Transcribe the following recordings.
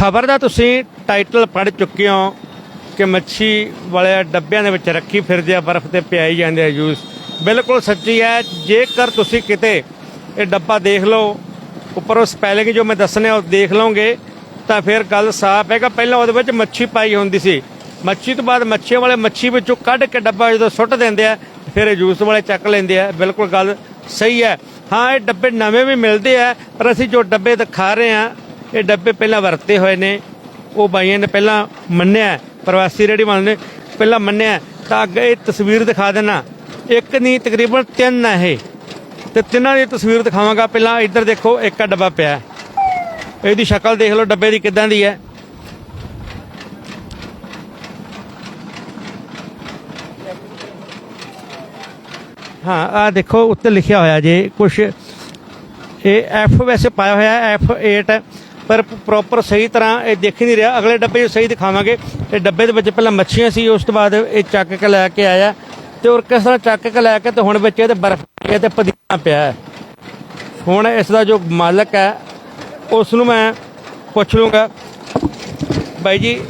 ਖਬਰ ਦਾ ਤੁਸੀਂ ਟਾਈਟਲ ਪੜ੍ਹ ਚੁੱਕੇ ਹੋ ਕਿ ਮੱਛੀ ਵਾਲੇ ਡੱਬਿਆਂ ਦੇ ਵਿੱਚ ਰੱਖੀ ਫਿਰਦੇ ਆ, ਬਰਫ਼ ਤੇ ਪਿਆਈ ਜਾਂਦੇ ਆ ਜੂਸ। ਬਿਲਕੁਲ ਸੱਚੀ ਹੈ, ਜੇਕਰ ਤੁਸੀਂ ਕਿਤੇ ਇਹ ਡੱਬਾ ਦੇਖ ਲਓ, ਉੱਪਰੋਂ ਸਪੈਲਿੰਗ ਜੋ ਮੈਂ ਦੱਸਣੇ ਉਹ ਦੇਖ ਲਓਗੇ, ਤਾਂ ਫਿਰ ਗੱਲ ਸਾਫ਼ ਹੈਗਾ। ਪਹਿਲਾਂ ਉਹਦੇ ਵਿੱਚ ਮੱਛੀ ਪਾਈ ਹੁੰਦੀ ਸੀ। ਮੱਛੀ ਤੋਂ ਬਾਅਦ ਮੱਛੀਆਂ ਵਾਲੇ ਮੱਛੀ ਵਿੱਚੋਂ ਕੱਢ ਕੇ ਡੱਬਾ ਜਦੋਂ ਸੁੱਟ ਦਿੰਦੇ ਆ, ਫਿਰ ਇਹ ਜੂਸ ਵਾਲੇ ਚੱਕ ਲੈਂਦੇ ਆ। ਬਿਲਕੁਲ ਗੱਲ ਸਹੀ ਹੈ। ਹਾਂ, ਇਹ ਡੱਬੇ ਨਵੇਂ ਵੀ ਮਿਲਦੇ ਆ, ਪਰ ਅਸੀਂ ਜੋ ਡੱਬੇ ਦਿਖਾ ਰਹੇ ਆ ਇਹ ਡੱਬੇ ਪਹਿਲਾਂ ਵਰਤੇ ਹੋਏ ਨੇ। ਉਹ ਬਾਈਆਂ ਨੇ ਪਹਿਲਾਂ ਮੰਨਿਆ ਪ੍ਰਵਾਸੀ ਰੇੜੀ ਵਾਲਿਆਂ ਨੇ ਪਹਿਲਾਂ ਮੰਨਿਆ ਤਾਂ ਅੱਗੇ ਇਹ ਤਸਵੀਰ ਦਿਖਾ ਦੇਣਾ ਇੱਕ ਨਹੀਂ, ਤਕਰੀਬਨ ਤਿੰਨ ਆ ਇਹ। ਤੇ ਤਿੰਨਾਂ ਦੀ ਤਸਵੀਰ ਦਿਖਾਵਾਂਗਾ। ਪਹਿਲਾਂ ਇੱਧਰ ਦੇਖੋ, ਇੱਕ ਡੱਬਾ ਪਿਆ ਇਹਦੀ ਸ਼ਕਲ ਦੇਖ ਲਓ, ਡੱਬੇ ਦੀ ਕਿੱਦਾਂ ਦੀ ਹੈ। ਹਾਂ ਆ ਦੇਖੋ, ਉੱਤੇ ਲਿਖਿਆ ਹੋਇਆ ਜੇ ਕੁਝ ਇਹ ਐਫ ਵੈਸੇ ਪਾਇਆ ਹੋਇਆ ਹੈ F8 ਪਰ ਪ੍ਰੋਪਰ ਸਹੀ ਤਰ੍ਹਾਂ ਇਹ ਦਿਖ ਨਹੀਂ ਰਿਹਾ। ਅਗਲੇ ਡੱਬੇ 'ਚ ਸਹੀ ਦਿਖਾਵਾਂਗੇ। ਇਹ ਡੱਬੇ ਦੇ ਵਿੱਚ ਪਹਿਲਾਂ ਮੱਛੀਆਂ ਸੀ, ਉਸ ਤੋਂ ਬਾਅਦ ਇਹ ਚੱਕ ਕੇ ਲੈ ਕੇ ਆਇਆ। ਤੇ ਔਰ ਕਿਸ ਤਰ੍ਹਾਂ ਚੱਕ ਕੇ ਲੈ ਕੇ ਤੇ ਹੁਣ ਵਿੱਚ ਇਹਦੇ ਬਰਫ਼ ਇਹ ਤੇ ਪਦੀਨਾ ਪਿਆ ਹੈ। ਹੁਣ ਇਸ ਦਾ ਜੋ ਮਾਲਕ ਹੈ, ਉਸ ਨੂੰ ਮੈਂ ਪੁੱਛ ਲੂੰਗਾ ਬਾਈ ਜੀ,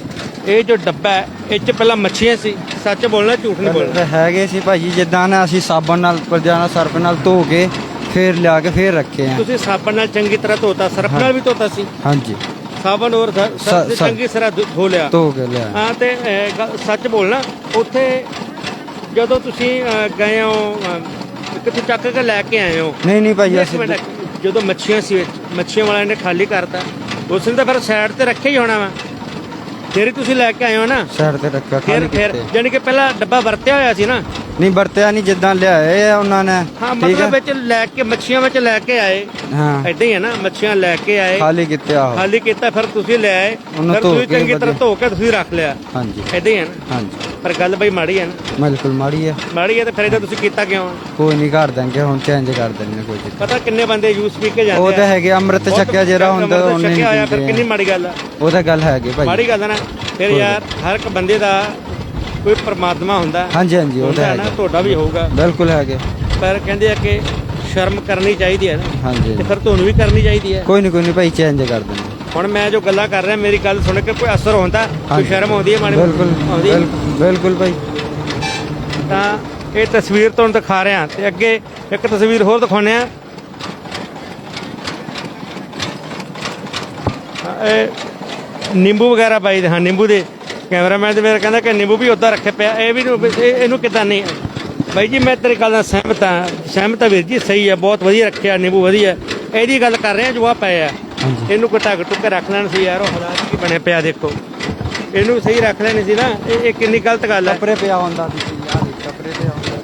ਇਹ ਜੋ ਡੱਬਾ ਹੈ, ਇਹ 'ਚ ਪਹਿਲਾਂ ਮੱਛੀਆਂ ਸੀ। ਸੱਚ ਬੋਲਣਾ, ਝੂਠ ਨਹੀਂ ਬੋਲਣਾ? ਹੈਗੇ ਸੀ ਭਾਜੀ, ਜਿੱਦਾਂ ਨਾ ਅਸੀਂ ਸਾਬਣ ਨਾਲ ਪਰਜਾਣਾ ਸਰਫ ਨਾਲ ਧੋ ਕੇ ਫੇਰ ਲਿਆ ਕੇ ਫੇਰ ਰੱਖੇ ਆ। ਤੁਸੀਂ ਸਾਬਣ ਨਾਲ ਚੰਗੀ ਤਰ੍ਹਾਂ ਧੋਤਾ ਸਰਫ ਨਾਲ ਵੀ ਧੋਤਾ ਸੀ? ਹਾਂਜੀ। ਸਾਬਣ ਔਰ ਸਰਫ ਚੰਗੀ ਤਰ੍ਹਾਂ ਧੋ- ਲਿਆ। ਧੋ ਕੇ ਲਿਆ। ਹਾਂ ਤੇ ਸੱਚ ਬੋਲਣਾ ਉੱਥੇ ਜਦੋਂ ਤੁਸੀਂ ਗਏ ਹੋ ਕਿੱਥੇ ਚੱਕ ਕੇ ਲੈ ਕੇ ਆਏ ਹੋ। ਨਹੀਂ ਨਹੀਂ ਇੱਕ ਅਸੀਂ ਜਦੋਂ ਮੱਛੀਆਂ ਸੀ ਵਿੱਚ, ਮੱਛੀਆਂ ਵਾਲਿਆਂ ਨੇ ਖਾਲੀ ਕਰਤਾ ਉਸ ਨੇ ਤਾਂ ਫਿਰ ਸਾਈਡ ਤੇ ਰੱਖਿਆ ਹੀ ਹੋਣਾ ਵਾ। ਫਿਰ ਤੁਸੀਂ ਲੈ ਕੇ ਆਏ ਹੋ ਨਾ। ਸਾਈਡ ਤੇ ਰੱਖਿਆ ਫਿਰ ਫਿਰ ਯਾਨੀ ਕਿ ਪਹਿਲਾਂ ਡੱਬਾ ਵਰਤਿਆ ਹੋਇਆ ਸੀ ਨਾ। ਨਹੀਂ ਵਰਤਿਆ ਨਹੀਂ ਜਿੱਦਾਂ ਲਿਆਏ ਆ ਉਹਨਾਂ ਨੇ। ਹਾਂ ਠੀਕ ਮਤਲਬ ਹੈ ਵਿੱਚ ਲੈ ਕੇ ਮੱਛੀਆਂ ਵਿੱਚ ਲੈ ਕੇ ਆਏ। ਹਾਂ। ਐਦਾਂ ਹੀ ਹੈ ਨਾ ਮੱਛੀਆਂ ਲੈ ਕੇ ਆਏ। ਖਾਲੀ ਕੀਤੇ ਆ ਖਾਲੀ ਕੀਤਾ ਫਿਰ ਤੁਸੀਂ ਲੈ ਆਏ। ਫਿਰ ਤੁਸੀਂ ਚੰਗੀ ਤਰ੍ਹਾਂ। ਧੋ ਕੇ ਤੁਸੀਂ ਰੱਖ ਲਿਆ। ਹਾਂਜੀ। ਐਦਾਂ ਹੀ ਹੈ ਨਾ। ਹਾਂਜੀ। ਪਰ ਗੱਲ ਬਈ ਮਾੜੀ ਹੈ ਨਾ। ਬਿਲਕੁਲ ਮਾੜੀ ਆ। ਮਾੜੀ ਹੈ ਤੇ ਫਿਰ ਇਹਦਾ ਤੁਸੀਂ ਕੀਤਾ ਕਿਉਂ? ਕੋਈ ਨਹੀਂ ਕਰ ਦਾਂਗੇ ਹੁਣ ਚੇਂਜ ਕਰ ਦਿੰਦੇ ਕੋਈ ਪਤਾ ਕਿੰਨੇ ਬੰਦੇ ਜੂਸ ਪੀ ਕੇ ਜਾਂਦੇ ਉਹ ਤਾਂ? ਹੈਗੇ ਅੰਮ੍ਰਿਤ ਛਕਿਆ ਜਿਹੜਾ ਹੁੰਦਾ ਉਹਨੇ ਛਕਿਆ ਹੋਇਆ ਫਿਰ। ਕਿੰਨੀ ਮਾੜੀ ਗੱਲ ਆ। ਉਹ ਤਾਂ ਗੱਲ ਹੈਗੀ ਭਾਜੀ ਮਾੜੀ ਗੱਲ ਆ ਨਾ ਫਿਰ ਯਾਰ ਹਰ ਇੱਕ ਬੰਦੇ ਦਾ ਕੋਈ ਪਰਮਾਤਮਾ ਹੁੰਦਾ। ਹਾਂਜੀ ਹਾਂਜੀ ਉਹ ਤਾਂ ਹੈ ਨਾ ਹੈਗਾ। ਤੁਹਾਡਾ ਵੀ ਹੋਊਗਾ। ਬਿਲਕੁਲ ਹੈਗੇ। ਪਰ ਕਹਿੰਦੇ ਆ ਕਿ ਸ਼ਰਮ ਕਰਨੀ ਚਾਹੀਦੀ ਹੈ ਨਾ। ਹਾਂਜੀ ਤੇ ਫਿਰ ਤੁਹਾਨੂੰ ਵੀ ਕਰਨੀ ਚਾਹੀਦੀ ਹੈ। ਕੋਈ ਨਹੀਂ ਕੋਈ ਨਹੀਂ ਭਾਈ ਚੇਂਜ ਕਰ ਦਿੰਦੇ। ਹੁਣ ਮੈਂ ਜੋ ਗੱਲਾਂ ਕਰ ਰਿਹਾ ਮੇਰੀ ਗੱਲ ਸੁਣ ਕੇ ਕੋਈ ਅਸਰ ਹੁੰਦਾ ਕੋਈ ਹਾਂਜੀ। ਸ਼ਰਮ ਆਉਂਦੀ ਹੈ ਮਾੜੀ ਬਿਲਕੁਲ ਆਉਂਦੀ? ਹੈ? ਬਿਲਕੁਲ ਬਿਲਕੁਲ ਭਾਈ। ਤਾਂ ਇਹ ਤਸਵੀਰ ਤੁਹਾਨੂੰ ਦਿਖਾ ਰਿਹਾ। ਤੇ ਅੱਗੇ ਇੱਕ ਤਸਵੀਰ ਹੋਰ ਦਿਖਾਉਂਦੇ ਆ ਇਹ ਨਿੰਬੂ ਵਗੈਰਾ ਪਾਈ ਦੇ ਹਾਂ ਨਿੰਬੂ ਦੇ। ਕੈਮਰਾਮੈਨ ਦੇ ਮੇਰੇ ਕਹਿੰਦਾ ਕਿ ਨਿੰਬੂ ਵੀ ਉੱਦਾਂ ਰੱਖੇ ਪਿਆ ਇਹ ਵੀ ਨੂੰ- ਇਹ- ਇਹਨੂੰ ਕਿਦਾਂ ਨਹੀਂ? ਬਾਈ ਜੀ ਮੈਂ ਤੇਰੀ ਗੱਲ ਨਾਲ ਸਹਿਮਤ ਹਾਂ ਸਹਿਮਤ ਹਾਂ ਵੀਰ ਜੀ ਸਹੀ ਹੈ ਬਹੁਤ ਵਧੀਆ ਰੱਖਿਆ ਨਿੰਬੂ ਵਧੀਆ। ਇਹਦੀ ਗੱਲ ਕਰ ਰਹੇ ਆ ਜੋ ਆ ਪਏ ਆ। ਹਾਂਜੀ। ਇਹਨੂੰ ਢੱਕ ਟੁੱਕ ਕੇ ਰੱਖ ਲੈਣ ਸੀ ਯਾਰ ਉਹ ਹਾਲਾਤ ਕੀ ਬਣੇ ਪਿਆ ਦੇਖੋ। ਇਹਨੂੰ ਸਹੀ ਰੱਖ ਲੈਣੀ ਸੀ ਨਾ ਇਹ ਇਹ ਕਿੰਨੀ ਗਲਤ ਗੱਲ ਹੈ ਕੱਪੜੇ ਪਿਆ ਹੁੰਦਾ ਸੀ ਯਾਰ ਕੱਪੜੇ ਪਿਆ ਹੁੰਦਾ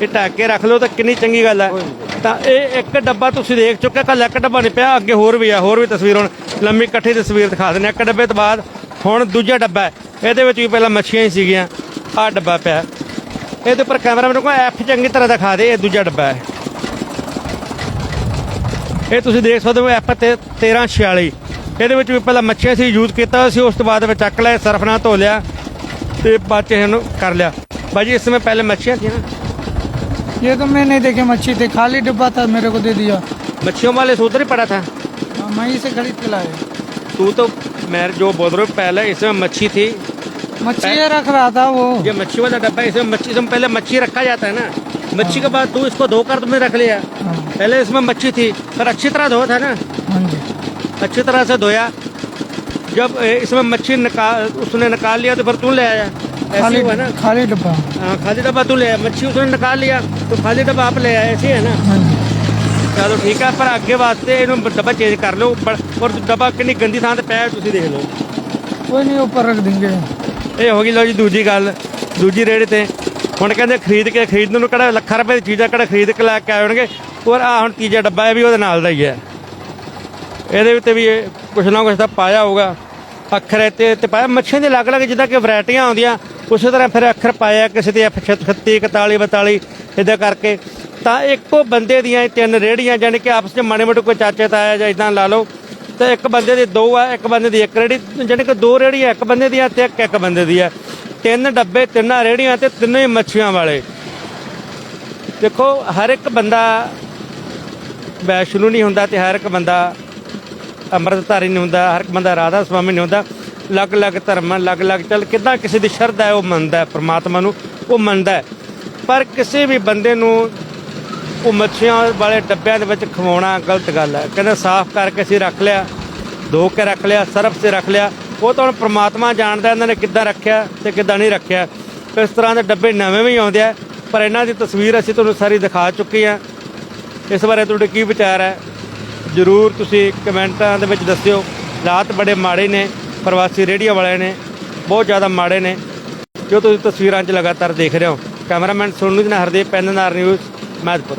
ਇਹ ਢੱਕ ਕੇ ਰੱਖ ਲਓ ਤਾਂ ਕਿੰਨੀ ਚੰਗੀ ਗੱਲ ਹੈ ਤਾਂ ਇਹ ਇੱਕ ਡੱਬਾ ਤੁਸੀਂ ਦੇਖ ਚੁੱਕੇ ਕੱਲ ਇੱਕ ਡੱਬਾ ਨਹੀਂ ਪਿਆ, ਅੱਗੇ ਹੋਰ ਵੀ ਆ, ਹੋਰ ਵੀ ਤਸਵੀਰ ਹੁਣ, ਲੰਮੀ ਇਕੱਠੀ ਤਸਵੀਰ ਦਿਖਾ ਦਿੰਦੇ ਇੱਕ ਡੱਬੇ ਤੋਂ ਬਾਅਦ ਹੁਣ ਦੂਜਾ ਡੱਬਾ ਹੈ। ਇਹਦੇ ਵਿੱਚ ਵੀ ਪਹਿਲਾਂ ਮੱਛੀਆਂ ਹੀ ਸੀਗੀਆਂ, ਆਹ ਡੱਬਾ ਪਿਆ। ਇਹਦੇ ਉੱਪਰ ਕੈਮਰਾ ਮੈਨੂੰ ਕੋਈ ਐਫ ਚੰਗੀ ਤਰ੍ਹਾਂ ਦਿਖਾ ਦੇ, ਇਹ ਦੂਜਾ ਡੱਬਾ ਹੈ। ਇਹ ਤੁਸੀਂ ਦੇਖ ਸਕਦੇ ਹੋ ਐਫ 1346 ਇਹਦੇ ਵਿੱਚ ਵੀ ਪਹਿਲਾਂ ਮੱਛੀਆਂ ਸੀ ਯੂਜ਼ ਕੀਤਾ ਸੀ, ਉਸ ਤੋਂ ਬਾਅਦ ਵਿੱਚ ਚੱਕ ਲਿਆ, ਸਰਫ ਨਾਲ ਧੋ ਲਿਆ ਤੇ ਬਾਅਦ ਚ ਇਹਨੂੰ ਕਰ ਲਿਆ। ਬਾਜੀ ਇਸ ਸਮੇਂ ਪਹਿਲੇ ਮੱਛੀਆਂ ਸੀ ਨਾ। ये तो मैं नहीं देखे मच्छी थे खाली डिब्बा था मेरे को दे दिया। मच्छियों वाले से उधर ही पड़ा था? हाँ, वहीं से खरीद के लाए तू तो मैं जो बोल रहा हूँ पहले इसमें मच्छी थी। मच्छी रख रहा था वो। ये मच्छी वाला डब्बा इसमें मच्छी इसमें पहले मच्छी रखा जाता है ना। मच्छी के बाद तू इसको धोकर तुमने रख लिया। हाँ। पहले इसमें मच्छी थी पर अच्छी तरह धोया था ना। हाँ अच्छी तरह से धोया। जब ए, इसमें मच्छी निकाल उसने निकाल लिया तो फिर तू ले आया ऐसे खाली हुआ ना खाली डिब्बा हाँ, खाली डब्बा तू ले आया मच्छी उसने निकाल लिया तो खाली डब्बा आप ले आए ऐसे है ना हाँ जी ਚਲੋ ਠੀਕ ਹੈ ਪਰ ਅੱਗੇ ਵਾਸਤੇ ਇਹਨੂੰ ਡੱਬਾ ਚੇਂਜ ਕਰ ਲਓ ਪਰ- ਔਰ ਡੱਬਾ ਕਿੰਨੀ ਗੰਦੀ ਥਾਂ ਤੇ ਪਿਆ ਹੈ ਤੁਸੀਂ ਦੇਖ ਲਓ कोई नहीं ऊपर रख देंगे ਇਹ ਹੋ ਗਈ ਲੋ ਜੀ ਦੂਜੀ ਗੱਲ ਦੂਜੀ ਰੇੜੇ ਤੇ ਹੁਣ ਕਹਿੰਦੇ ਖਰੀਦ ਕੇ ਖਰੀਦਣ ਨੂੰ ਕਿਹੜਾ ਲੱਖਾਂ ਰੁਪਏ ਦੀ ਚੀਜ਼ਾਂ ਕਿਹੜਾ ਖਰੀਦ ਕੇ ਲੈ ਕੇ ਆਉਣਗੇ ਔਰ ਆ ਹੁਣ ਤੀਜਾ ਡੱਬਾ ਹੈ ਵੀ ਉਹਦੇ ਨਾਲ ਦਾ ਹੀ ਹੈ ਇਹਦੇ ਉੱਤੇ ਵੀ ਇਹ ਕੁਛ ਨਾ ਕੁਛ ਤਾਂ ਪਾਇਆ ਹੋਊਗਾ ਅੱਖਰ ਹੈ ਤੇ ਪਾਇਆ, ਮੱਛੀਆਂ ਦੇ ਅਲੱਗ-ਅਲੱਗ ਜਿੱਦਾਂ ਕਿ ਵੈਰਾਈਟੀਆਂ ਆਉਂਦੀਆਂ, ਉਸੇ ਤਰ੍ਹਾਂ ਫਿਰ ਅੱਖਰ ਪਾਇਆ ਕਿਸੇ ਤੇ F 36 41 42 ਇਦਾਂ ਕਰਕੇ। ਤਾਂ ਇੱਕੋ ਬੰਦੇ ਦੀਆਂ ਇਹ ਤਿੰਨ ਰੇੜੀਆਂ ਜਾਣੀ ਕਿ ਆਪਸ ਵਿੱਚ ਮਾੜੇ ਮੋਟੇ ਕੋਈ ਚਾਚੇ, ਤਾਇਆ ਜਾਂ ਇਦਾਂ ਲਾ ਲਓ, ਤੇ ਇੱਕ ਬੰਦੇ ਦੀ ਦੋ ਆ, ਇੱਕ ਬੰਦੇ ਦੀ ਇੱਕ ਰੇੜੀ ਜਾਣੀ ਕਿ ਦੋ ਰੇੜੀਆਂ ਇੱਕ ਬੰਦੇ ਦੀਆਂ ਤੇ ਇੱਕ ਇੱਕ ਬੰਦੇ ਦੀ ਆ। ਤਿੰਨ ਡੱਬੇ, ਤਿੰਨਾਂ ਰੇੜੀਆਂ ਤੇ ਤਿੰਨੇ ਹੀ ਮੱਛੀਆਂ ਵਾਲੇ। ਦੇਖੋ, ਹਰ ਇੱਕ ਬੰਦਾ ਵੈਸ਼ਨੂ ਨਹੀਂ ਹੁੰਦਾ ਤੇ ਹਰ ਇੱਕ ਬੰਦਾ ਅੰਮ੍ਰਿਤਧਾਰੀ ਨਹੀਂ ਹੁੰਦਾ ਹਰ ਇੱਕ ਬੰਦਾ, ਰਾਧਾ ਸੁਆਮੀ ਨਹੀਂ ਹੁੰਦਾ ਅਲੱਗ-ਅਲੱਗ ਧਰਮ ਅਲੱਗ-ਅਲੱਗ ਚੱਲ, ਕਿੱਦਾਂ ਕਿਸੇ ਦੀ ਸ਼ਰਧਾ ਹੈ, ਉਹ ਮੰਨਦਾ ਹੈ, ਪ੍ਰਮਾਤਮਾ ਨੂੰ, ਉਹ ਮੰਨਦਾ ਹੈ। ਪਰ ਕਿਸੇ ਵੀ ਬੰਦੇ ਨੂੰ ਉਹ ਮੱਛੀਆਂ ਵਾਲੇ ਡੱਬਿਆਂ ਦੇ ਵਿੱਚ ਖਵਾਉਣਾ ਗਲਤ ਗੱਲ ਹੈ। ਕਹਿੰਦੇ ਸਾਫ਼ ਕਰਕੇ ਅਸੀਂ ਰੱਖ ਲਿਆ, ਧੋ ਕੇ ਰੱਖ ਲਿਆ, ਸਰਫ ਤੇ ਰੱਖ ਲਿਆ। ਉਹ ਤਾਂ ਹੁਣ ਪ੍ਰਮਾਤਮਾ ਜਾਣਦਾ ਇਹਨਾਂ ਨੇ ਕਿੱਦਾਂ ਰੱਖਿਆ ਤੇ ਕਿੱਦਾਂ ਨਹੀਂ ਰੱਖਿਆ। ਇਸ ਤਰ੍ਹਾਂ ਦੇ ਡੱਬੇ ਨਵੇਂ ਵੀ ਆਉਂਦੇ ਆ, ਪਰ ਇਹਨਾਂ ਦੀ ਤਸਵੀਰ ਅਸੀਂ ਤੁਹਾਨੂੰ ਸਾਰੀ ਦਿਖਾ ਚੁੱਕੇ ਹਾਂ। ਇਸ ਬਾਰੇ ਤੁਹਾਡੇ ਕੀ ਵਿਚਾਰ ਹੈ? ਜਰੂਰ ਤੁਸੀਂ ਕਮੈਂਟਾਂ ਦੇ ਵਿੱਚ ਦੱਸਿਓ। ਹਾਲਾਤ ਬੜੇ ਮਾੜੇ ਨੇ, ਪ੍ਰਵਾਸੀ ਰੇਡੀਓ ਵਾਲਿਆਂ ਨੇ, ਬਹੁਤ ਜ਼ਿਆਦਾ ਮਾੜੇ ਨੇ। ਜੋ ਤੁਸੀਂ ਤਸਵੀਰਾਂ 'ਚ ਲਗਾਤਾਰ ਦੇਖ ਰਹੇ ਹੋ। ਕੈਮਰਾਮੈਨ ਸੋਨੂ ਜੀ ਨਾਲ ਪੈਨਨਾਰ ਨਿਊਜ਼ ਮਹਿਦਪੁਰ